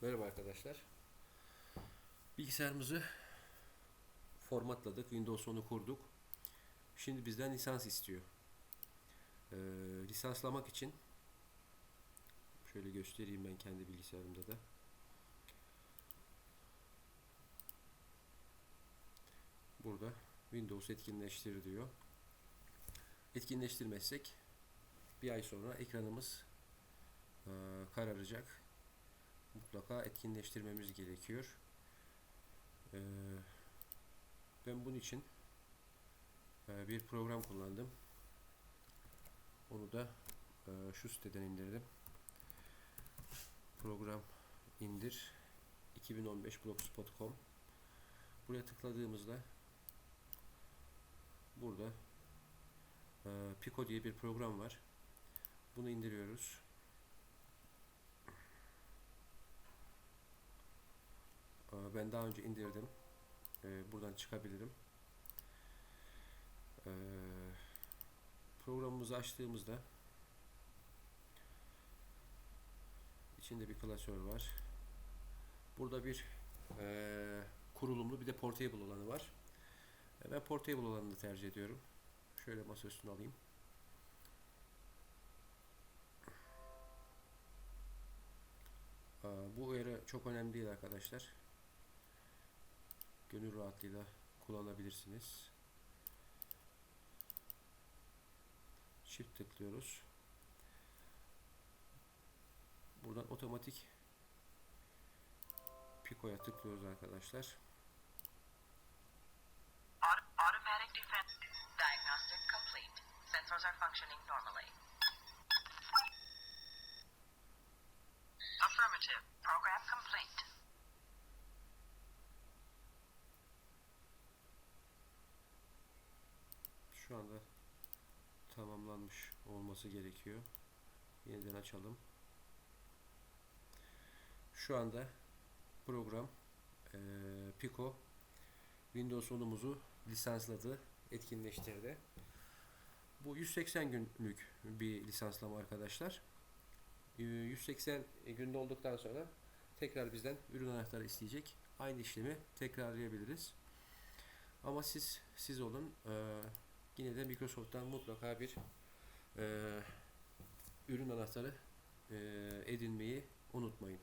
Merhaba arkadaşlar. Bilgisayarımızı formatladık. Windows 10'u kurduk. Şimdi bizden lisans istiyor. Ee, lisanslamak için şöyle göstereyim ben kendi bilgisayarımda da. Burada Windows etkinleştir diyor. Etkinleştirmezsek bir ay sonra ekranımız e, kararacak mutlaka etkinleştirmemiz gerekiyor. Ee, ben bunun için e, bir program kullandım. Onu da e, şu siteden indirdim. Program indir 2015 blogspot.com Buraya tıkladığımızda burada e, Pico diye bir program var. Bunu indiriyoruz. Ben daha önce indirdim. Ee, Buradan çıkabilirim. Ee, Programımızı açtığımızda içinde bir klasör var. Burada bir ee, kurulumlu bir de portable olanı var. Ee, Ben portable olanını tercih ediyorum. Şöyle masa üstüne alayım. Bu uyarı çok önemli değil arkadaşlar gönül rahatlığıyla kullanabilirsiniz. Shift tıklıyoruz. Buradan otomatik Pico'ya tıklıyoruz arkadaşlar. Functioning normally. Affirmative. Program complete. Şu anda tamamlanmış olması gerekiyor. Yeniden açalım. Şu anda program eee, Pico Windows 10'umuzu lisansladı, etkinleştirdi. Bu 180 günlük bir lisanslama arkadaşlar. Eee, 180 günde olduktan sonra tekrar bizden ürün anahtarı isteyecek. Aynı işlemi tekrarlayabiliriz. Ama siz siz olun. Eee, yine de Microsoft'tan mutlaka bir eee, ürün anahtarı eee, edinmeyi unutmayın.